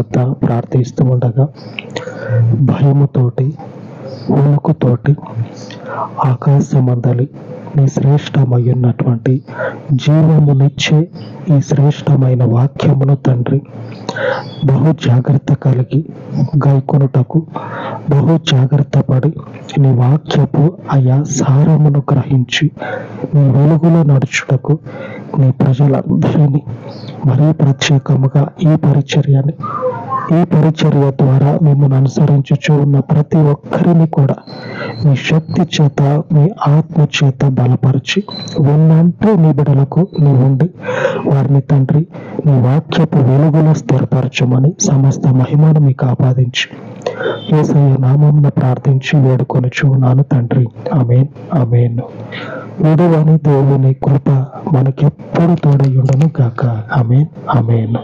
వద్ద ప్రార్థిస్తూ ఉండగా భయముతోటి వణుకుతోటి ఆకాశమందలి నీ శ్రేష్టమైనటువంటి జీవమునిచ్చే ఈ శ్రేష్టమైన వాక్యమును తండ్రి బహు జాగ్రత్త కలిగి గైకొనుటకు బహు జాగ్రత్త పడి నీ వాక్యపు అయా సారమును గ్రహించి నీ వెలుగులో నడుచుటకు నీ ప్రజలందరినీ మరీ ప్రత్యేకముగా ఈ పరిచర్యని ఈ పరిచర్య ద్వారా మిమ్మల్ని అనుసరించుచు ఉన్న ప్రతి ఒక్కరిని కూడా మీ శక్తి చేత మీ ఆత్మ చేత బలపరిచి ఉన్నంటే నీ బిడలకు నీ ఉండి వారిని తండ్రి నీ వాక్యపు వెలుగులో స్థిరపరచమని సమస్త మహిమను మీకు ఆపాదించి ఏసయ్య నామం ప్రార్థించి వేడుకొనుచు ఉన్నాను తండ్రి. అమేన్ అమేన్ విడువని దేవుని కృప మనకెప్పుడు తోడయుండను గాక. అమేన్ అమేన్